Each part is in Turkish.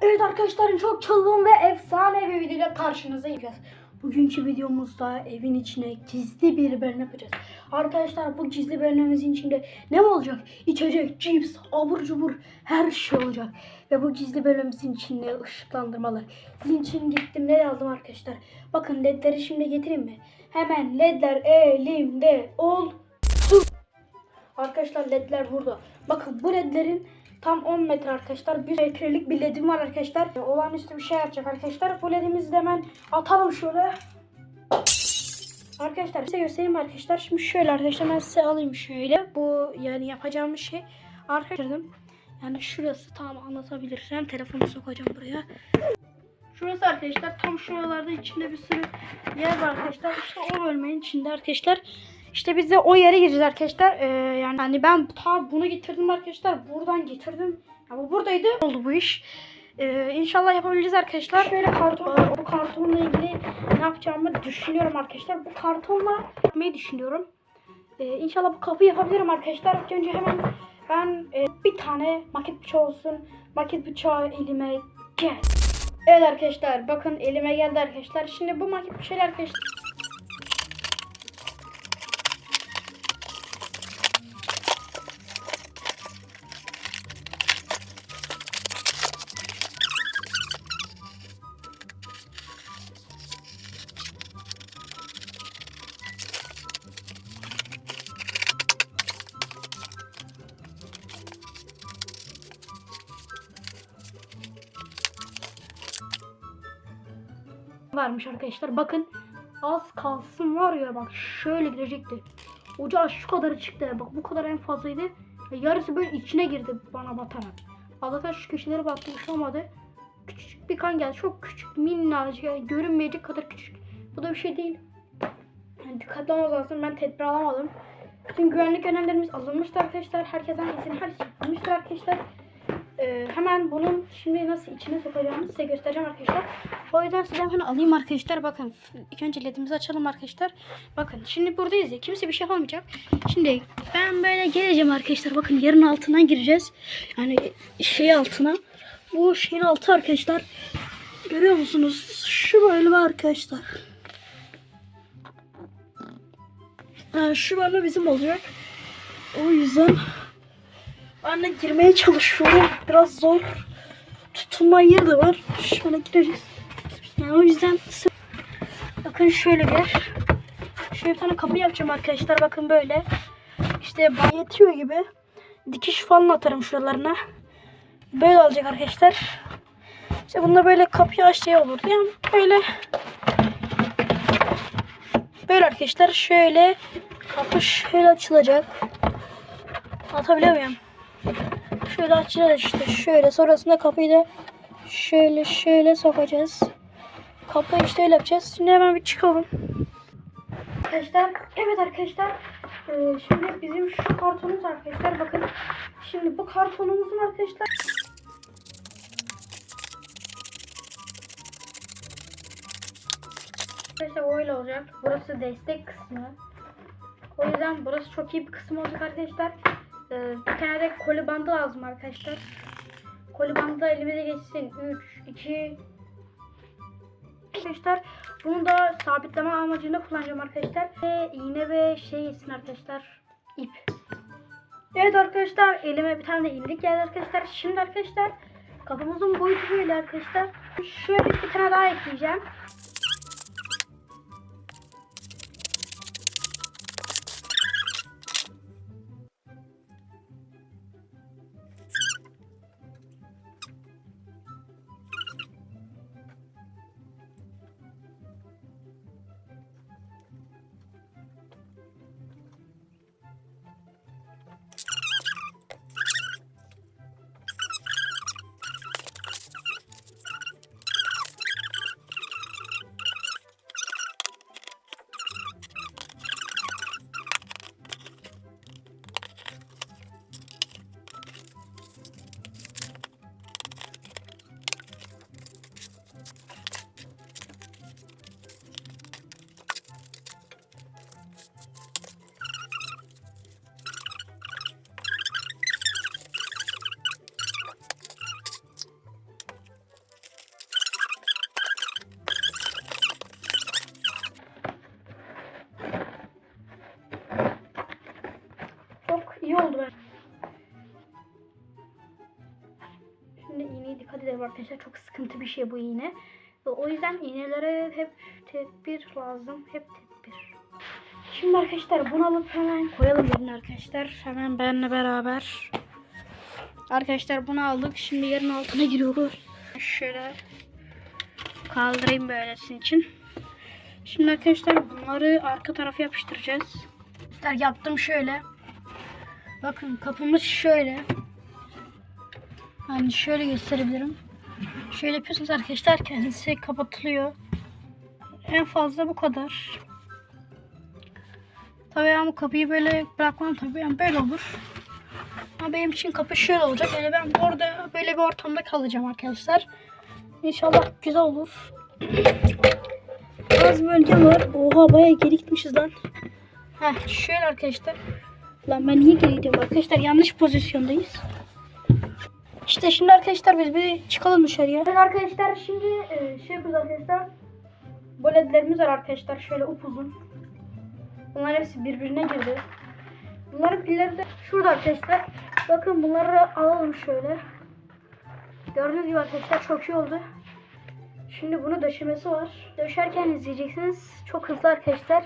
Evet arkadaşlar çok çılgın ve efsane bir videoyla karşınızdayız. Bugünkü videomuzda evin içine gizli bir bölüm yapacağız. Arkadaşlar bu gizli bölümümüzün içinde ne olacak? İçecek, cips, abur cubur her şey olacak. Ve bu gizli bölümümüzün içinde ışıklandırmalar. Sizin için gittim ne aldım arkadaşlar. Bakın ledleri şimdi getireyim mi? Hemen ledler elimde olsun. Arkadaşlar ledler burada. Bakın bu ledlerin tam 10 metre arkadaşlar. 1 metrelik bir ledim var arkadaşlar. E, Olağanüstü bir şey yapacak arkadaşlar. Bu ledimizi de hemen atalım şöyle. Arkadaşlar size göstereyim arkadaşlar. Şimdi şöyle arkadaşlar ben size alayım şöyle. Bu yani yapacağımız şey arkadaşlar yani şurası tam anlatabilirsem telefonu sokacağım buraya. Şurası arkadaşlar tam şuralarda içinde bir sürü yer var arkadaşlar. İşte o bölmenin içinde arkadaşlar. İşte biz de o yere gireceğiz arkadaşlar. Ee, yani hani ben ta bunu getirdim arkadaşlar. Buradan getirdim. Ya bu buradaydı. Oldu bu iş. Ee, inşallah yapabileceğiz arkadaşlar. Şöyle karton var. O kartonla ilgili ne yapacağımı düşünüyorum arkadaşlar. Bu kartonla yapmayı düşünüyorum. Ee, inşallah bu kapı yapabilirim arkadaşlar. Önce hemen ben e, bir tane maket bıçağı olsun. Maket bıçağı elime gel. Evet arkadaşlar bakın elime geldi arkadaşlar. Şimdi bu maket bıçağı arkadaşlar. Varmış arkadaşlar. Bakın az kalsın var ya bak şöyle girecekti. Ocağı şu kadarı çıktı. Bak bu kadar en fazlaydı. Yarısı böyle içine girdi bana batarak. Allah'tan şu köşelere baktım olmadı. Küçücük bir kan geldi. Çok küçük minnacık yani görünmeyecek kadar küçük. Bu da bir şey değil. Yani dikkatli olmamız lazım. Ben tedbir alamadım. Bütün güvenlik önlemlerimiz alınmıştı arkadaşlar. Herkesten izin her şey alınmıştır arkadaşlar. Ee, hemen bunun şimdi nasıl içine sokacağımı size göstereceğim arkadaşlar. O yüzden size hemen alayım arkadaşlar. Bakın ilk önce ledimizi açalım arkadaşlar. Bakın şimdi buradayız ya kimse bir şey yapamayacak. Şimdi ben böyle geleceğim arkadaşlar. Bakın yerin altından gireceğiz. Yani şey altına. Bu şeyin altı arkadaşlar. Görüyor musunuz? Şu bölme arkadaşlar. Yani şu bölme bizim olacak. O yüzden de girmeye çalışıyorum. Biraz zor. Tutunma yeri de var. Şöyle gireriz. Yani o yüzden bakın şöyle bir şöyle bir tane kapı yapacağım arkadaşlar. Bakın böyle. İşte yetiyor gibi. Dikiş falan atarım şuralarına. Böyle olacak arkadaşlar. İşte bunda böyle kapıyı aç şey olur. Yani böyle böyle arkadaşlar şöyle kapı şöyle açılacak. Atabiliyor muyum? Şöyle açacağız işte şöyle. Sonrasında kapıyı da şöyle şöyle sokacağız. Kapıyı işte öyle yapacağız. Şimdi hemen bir çıkalım. Arkadaşlar evet arkadaşlar. Ee, şimdi bizim şu kartonumuz arkadaşlar bakın. Şimdi bu kartonumuzun arkadaşlar Arkadaşlar öyle olacak. Burası destek kısmı. O yüzden burası çok iyi bir kısım olacak arkadaşlar. Ee, bir tane de koli bandı lazım arkadaşlar. Koli bandı elimize geçsin. 3, 2, Arkadaşlar bunu da sabitleme amacıyla kullanacağım arkadaşlar. Ve iğne ve şey geçsin arkadaşlar. ip. Evet arkadaşlar elime bir tane de iğnelik geldi arkadaşlar. Şimdi arkadaşlar kapımızın boyutu böyle arkadaşlar. Şöyle bir tane daha ekleyeceğim. Arkadaşlar. Çok sıkıntı bir şey bu iğne. Ve o yüzden iğnelere hep tedbir lazım. Hep tedbir. Şimdi arkadaşlar bunu alıp hemen koyalım yerine arkadaşlar. Hemen benle beraber. Arkadaşlar bunu aldık. Şimdi yerin altına giriyoruz. Şöyle kaldırayım böyle sizin için. Şimdi arkadaşlar bunları arka tarafa yapıştıracağız. Arkadaşlar yaptım şöyle. Bakın kapımız şöyle. Hani şöyle gösterebilirim. Şöyle yapıyorsunuz arkadaşlar kendisi kapatılıyor. En fazla bu kadar. Tabii ama kapıyı böyle bırakmam tabii yani böyle olur. Ama benim için kapı şöyle olacak. Yani ben orada böyle bir ortamda kalacağım arkadaşlar. İnşallah güzel olur. Az bölge var. Oha bayağı geri lan. Heh şöyle arkadaşlar. Lan ben niye geri arkadaşlar? Yanlış pozisyondayız. İşte şimdi arkadaşlar biz bir çıkalım dışarıya. Evet arkadaşlar şimdi e, şey yapıyoruz arkadaşlar. Bu ledlerimiz var arkadaşlar şöyle upuzun. Bunlar hepsi birbirine girdi. Bunların pilleri de şurada arkadaşlar. Bakın bunları alalım şöyle. Gördüğünüz gibi arkadaşlar çok iyi oldu. Şimdi bunu döşemesi var. Döşerken izleyeceksiniz. Çok hızlı arkadaşlar.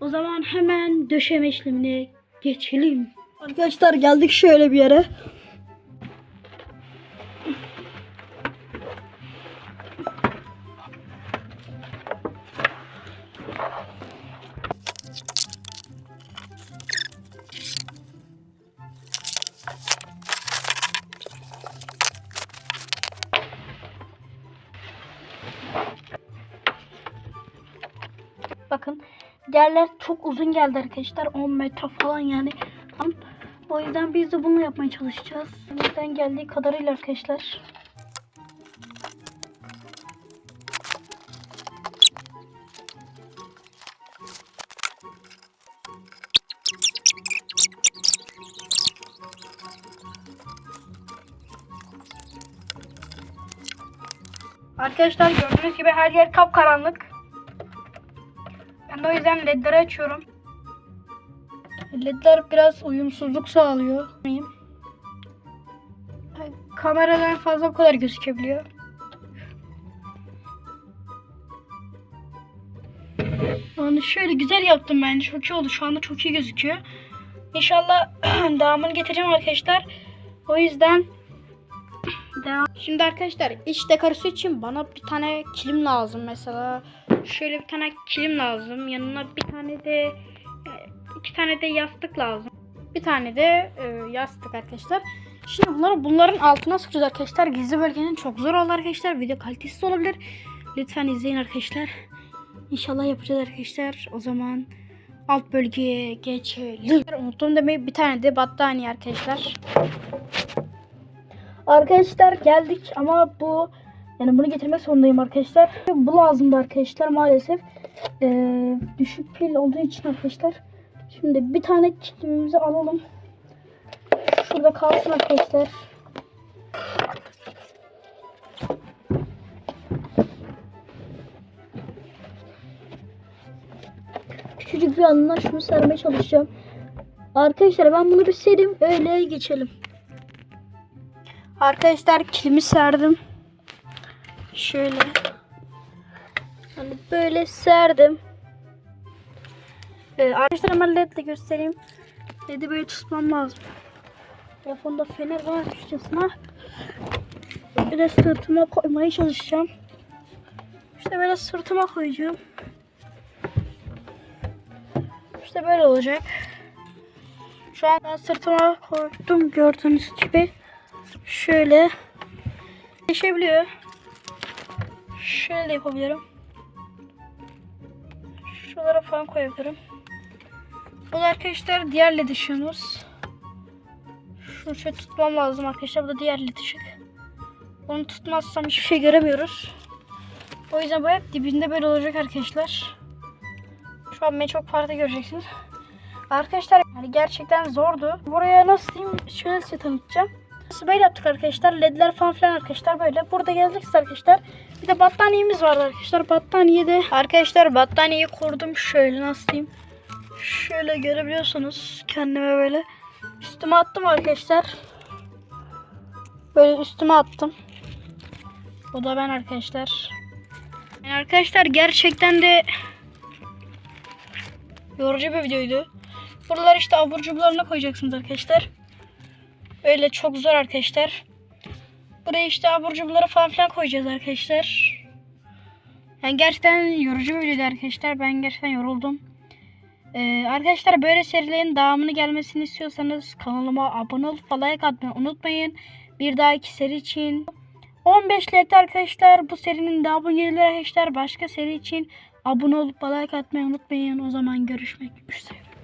O zaman hemen döşeme işlemine geçelim. Arkadaşlar geldik şöyle bir yere. Yerler çok uzun geldi arkadaşlar. 10 metre falan yani. O yüzden biz de bunu yapmaya çalışacağız. Bizden geldiği kadarıyla arkadaşlar. Arkadaşlar gördüğünüz gibi her yer kapkaranlık. O yüzden ledleri açıyorum. Ledler biraz uyumsuzluk sağlıyor. Kameradan fazla bu kadar gözükebiliyor. Yani şöyle güzel yaptım bence. Çok iyi oldu. Şu anda çok iyi gözüküyor. İnşallah devamını getireceğim arkadaşlar. O yüzden devam. Şimdi arkadaşlar iç dekorası için bana bir tane kilim lazım mesela. Şöyle bir tane kilim lazım. Yanına bir tane de iki tane de yastık lazım. Bir tane de e, yastık arkadaşlar. Şimdi bunları bunların altına süreceğiz arkadaşlar. Gizli bölgenin çok zor oldu arkadaşlar. Video kalitesi olabilir. Lütfen izleyin arkadaşlar. İnşallah yapacağız arkadaşlar. O zaman alt bölgeye geçelim. Unuttum demeyi bir tane de battaniye arkadaşlar. Arkadaşlar geldik ama bu yani bunu getirmek zorundayım arkadaşlar. Bu lazımdı arkadaşlar maalesef. Ee, düşük pil olduğu için arkadaşlar. Şimdi bir tane kilimimizi alalım. Şurada kalsın arkadaşlar. Küçücük bir anından şunu sermeye çalışacağım. Arkadaşlar ben bunu bir sereyim öyle geçelim. Arkadaşlar kilimi serdim. Şöyle. Hani böyle serdim. Ee, arkadaşlar hemen ledle göstereyim. Led'i böyle tutmam lazım. Telefonda fener varmışçasına. Böyle sırtıma koymaya çalışacağım. İşte böyle sırtıma koyacağım. İşte böyle olacak. Şu an ben sırtıma koydum gördüğünüz gibi. Şöyle değişebiliyor. Şöyle de yapabilirim. Şuralara falan koyabilirim. Bu da arkadaşlar diğer led. Şunu şöyle tutmam lazım arkadaşlar. Bu da diğer led ışık. Onu tutmazsam hiçbir şey göremiyoruz. O yüzden bu hep dibinde böyle olacak arkadaşlar. Şu an beni çok farklı göreceksiniz. Arkadaşlar yani gerçekten zordu. Buraya nasıl diyeyim şöyle size tanıtacağım. Böyle yaptık arkadaşlar. Ledler falan filan arkadaşlar böyle. Burada geldik arkadaşlar. Bir de battaniyemiz vardı arkadaşlar. Battaniyede arkadaşlar battaniyeyi kurdum şöyle nasıl diyeyim. Şöyle görebiliyorsunuz kendime böyle. Üstüme attım arkadaşlar. Böyle üstüme attım. O da ben arkadaşlar. Yani arkadaşlar gerçekten de yorucu bir videoydu. Buralar işte abur cuburlarına koyacaksınız arkadaşlar. Öyle çok zor arkadaşlar. Buraya işte abur cuburları falan filan koyacağız arkadaşlar. Yani gerçekten yorucu bir videoydu arkadaşlar. Ben gerçekten yoruldum. Ee, arkadaşlar böyle serilerin devamını gelmesini istiyorsanız kanalıma abone olup like atmayı unutmayın. Bir dahaki seri için 15 like arkadaşlar. Bu serinin devamı gelir arkadaşlar. Başka seri için abone olup like atmayı unutmayın. O zaman görüşmek üzere.